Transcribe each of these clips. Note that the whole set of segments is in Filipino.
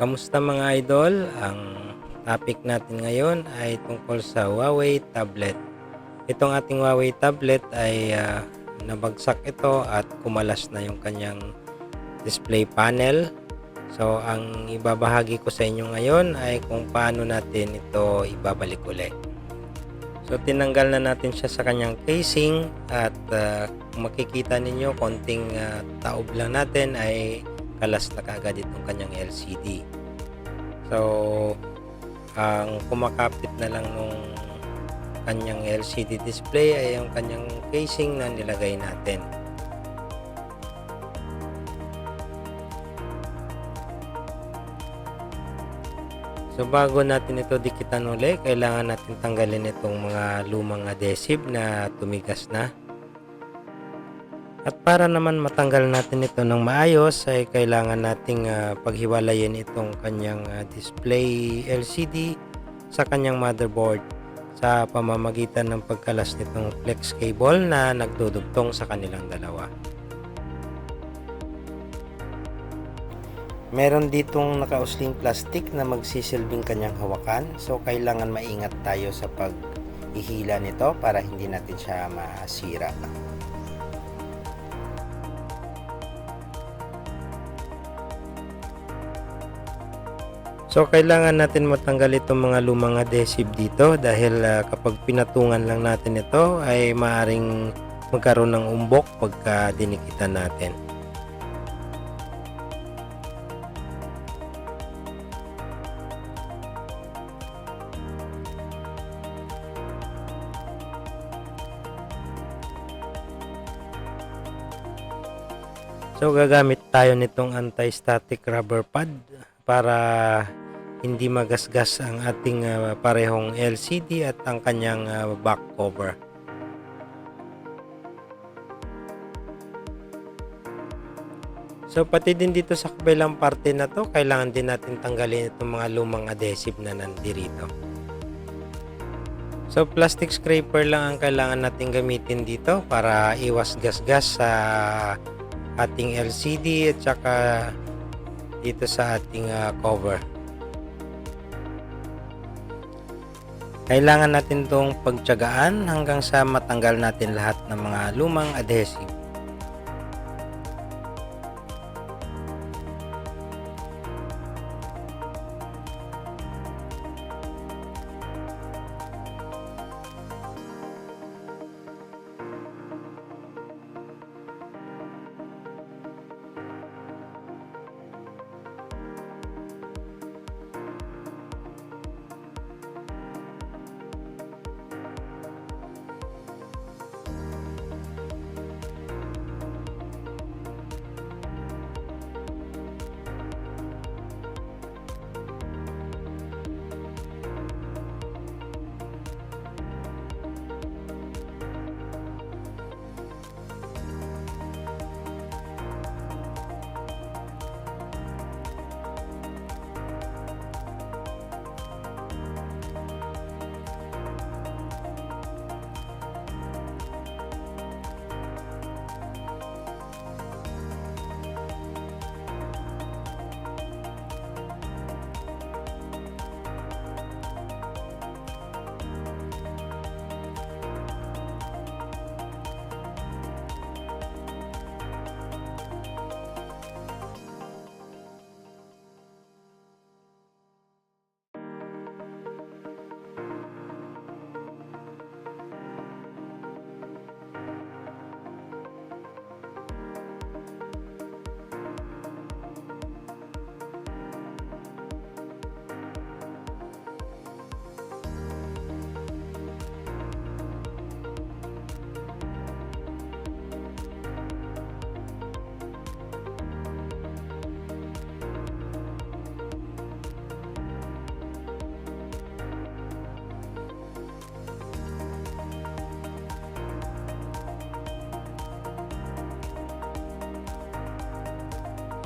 Kamusta mga idol? Ang topic natin ngayon ay tungkol sa Huawei tablet. Itong ating Huawei tablet ay ah, nabagsak ito at kumalas na yung kanyang display panel. So ang ibabahagi ko sa inyo ngayon ay kung paano natin ito ibabalik ulit. So tinanggal na natin siya sa kanyang casing at kung makikita ninyo konting ah, taob lang natin ay kalas na kaagad itong kanyang LCD. So, ang kumakapit na lang nung kanyang LCD display ay yung kanyang casing na nilagay natin. So bago natin ito dikitan uli, kailangan natin tanggalin itong mga lumang adhesive na tumigas na. At para naman matanggal natin ito ng maayos ay kailangan nating ah, paghiwalayin itong kanyang ah, display LCD sa kanyang motherboard sa pamamagitan ng pagkalas nitong flex cable na nagdudugtong sa kanilang dalawa. Meron ditong nakausling plastic na magsisilbing kanyang hawakan so kailangan maingat tayo sa pag-ihila nito para hindi natin siya masira. So kailangan natin matanggal itong mga lumang adhesive dito dahil ah, kapag pinatungan lang natin ito ay maaring magkaroon ng umbok pagka dinikitan natin. So gagamit tayo nitong anti-static rubber pad para hindi magasgas ang ating ah, parehong LCD at ang kanyang ah, back cover. So pati din dito sa kabilang parte na to, kailangan din natin tanggalin itong mga lumang adhesive na nandirito. So plastic scraper lang ang kailangan natin gamitin dito para iwas gasgas sa ating LCD at saka dito sa ating ah, cover. Kailangan natin itong pagtyagaan hanggang sa matanggal natin lahat ng mga lumang adhesive.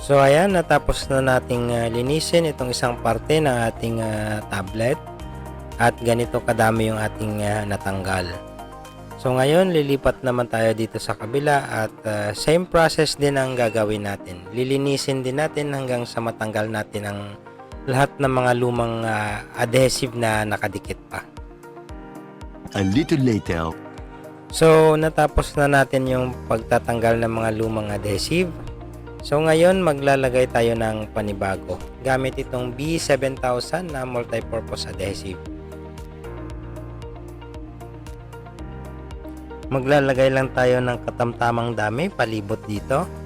So ayan, natapos na nating ah, linisin itong isang parte ng ating ah, tablet at ganito kadami yung ating ah, natanggal. So ngayon, lilipat naman tayo dito sa kabila at ah, same process din ang gagawin natin. Lilinisin din natin hanggang sa matanggal natin ang lahat ng mga lumang ah, adhesive na nakadikit pa. A little later, So, natapos na natin yung pagtatanggal ng mga lumang adhesive. So, ngayon maglalagay tayo ng panibago gamit itong B7000 na multipurpose adhesive. Maglalagay lang tayo ng katamtamang dami palibot dito.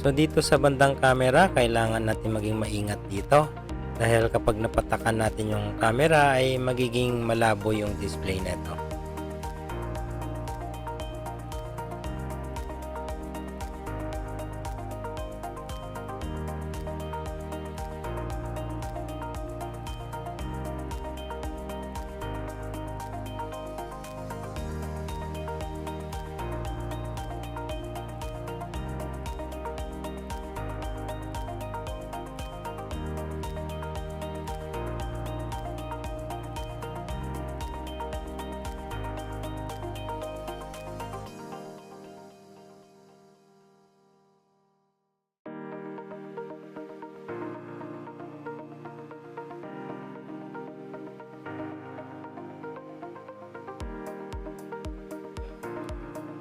So dito sa bandang camera, kailangan natin maging maingat dito. Dahil kapag napatakan natin yung camera ay magiging malabo yung display nito.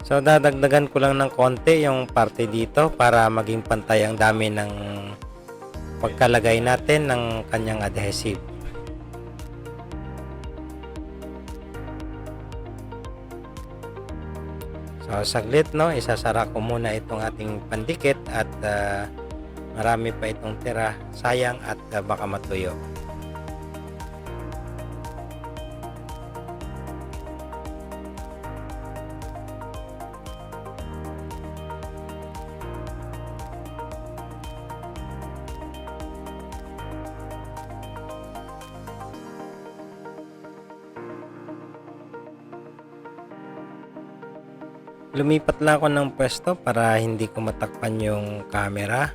So dadagdagan ko lang ng konti yung parte dito para maging pantay ang dami ng pagkalagay natin ng kanyang adhesive. So saglit no, isasara ko muna itong ating pandikit at ah, marami pa itong tira. Sayang at ah, baka matuyo. Lumipat lang ako ng pwesto para hindi ko matakpan yung camera.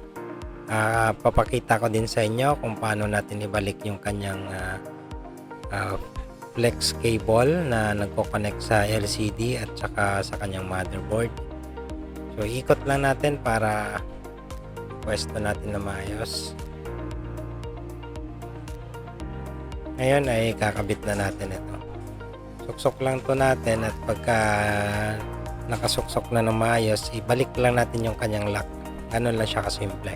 Ah, papakita ko din sa inyo kung paano natin ibalik yung kanyang ah, ah, flex cable na nagko-connect sa LCD at saka sa kanyang motherboard. So ikot lang natin para pwesto natin na maayos. Ngayon ay kakabit na natin ito. Suksok lang to natin at pagka nakasuksok na ng maayos, ibalik lang natin yung kanyang lock. Ganun lang siya kasimple.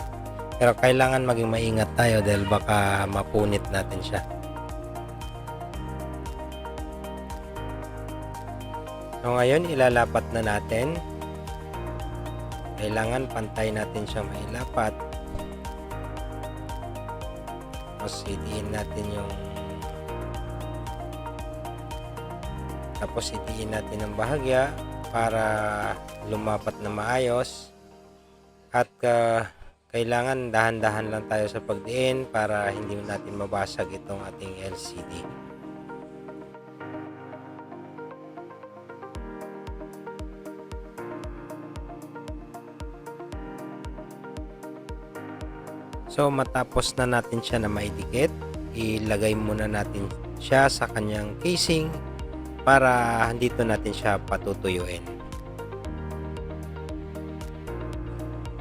Pero kailangan maging maingat tayo dahil baka mapunit natin siya. So ngayon, ilalapat na natin. Kailangan pantay natin siya mailapat. Tapos idiin natin yung tapos idiin natin ng bahagya para lumapat na maayos at ah, kailangan dahan-dahan lang tayo sa pagdiin para hindi natin mabasag itong ating LCD. So matapos na natin siya na maidikit, ilagay muna natin siya sa kanyang casing para dito natin siya patutuyuin.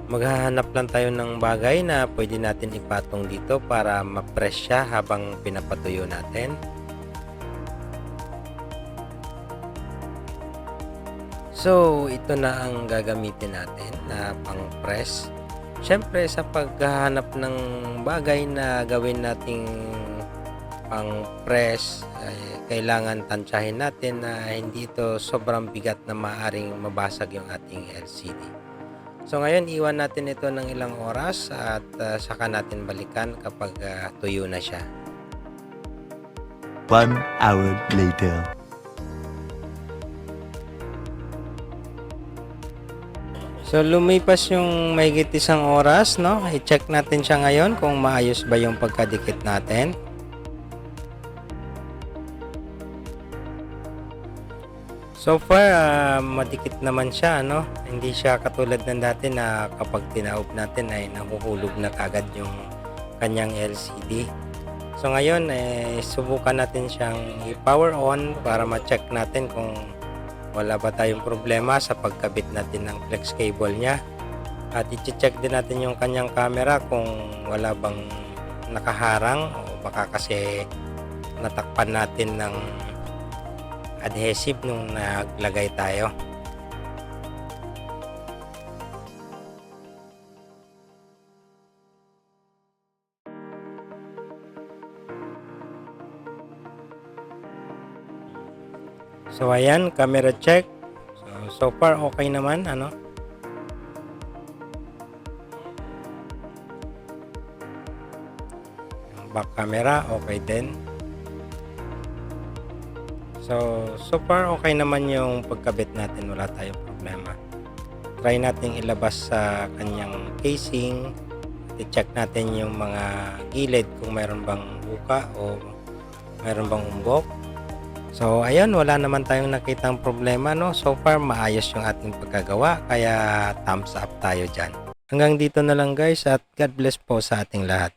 Maghahanap lang tayo ng bagay na pwede natin ipatong dito para ma-press siya habang pinapatuyo natin. So, ito na ang gagamitin natin na pang-press. Siyempre, sa paghahanap ng bagay na gawin nating pang-press, ay kailangan tansyahin natin na hindi ito sobrang bigat na maaring mabasag yung ating LCD. So ngayon, iwan natin ito ng ilang oras at uh, saka natin balikan kapag uh, tuyo na siya. One hour later. So lumipas yung mahigit isang oras, no? I-check natin siya ngayon kung maayos ba yung pagkadikit natin. So far, ah, madikit naman siya, no? Hindi siya katulad ng dati na kapag tinaob natin ay nahuhulog na kagad yung kanyang LCD. So ngayon, eh, subukan natin siyang i-power on para ma-check natin kung wala ba tayong problema sa pagkabit natin ng flex cable niya. At i-check din natin yung kanyang camera kung wala bang nakaharang o baka kasi natakpan natin ng adhesive nung naglagay tayo. So ayan, camera check. So, so far okay naman, ano? Back camera okay din. So, so far okay naman yung pagkabit natin, wala tayong problema. Try natin ilabas sa kanyang casing. I-check natin yung mga gilid kung mayroon bang buka o mayroon bang umbok. So, ayan, wala naman tayong nakitang problema, no? So far, maayos yung ating pagkagawa, kaya thumbs up tayo dyan. Hanggang dito na lang guys at God bless po sa ating lahat.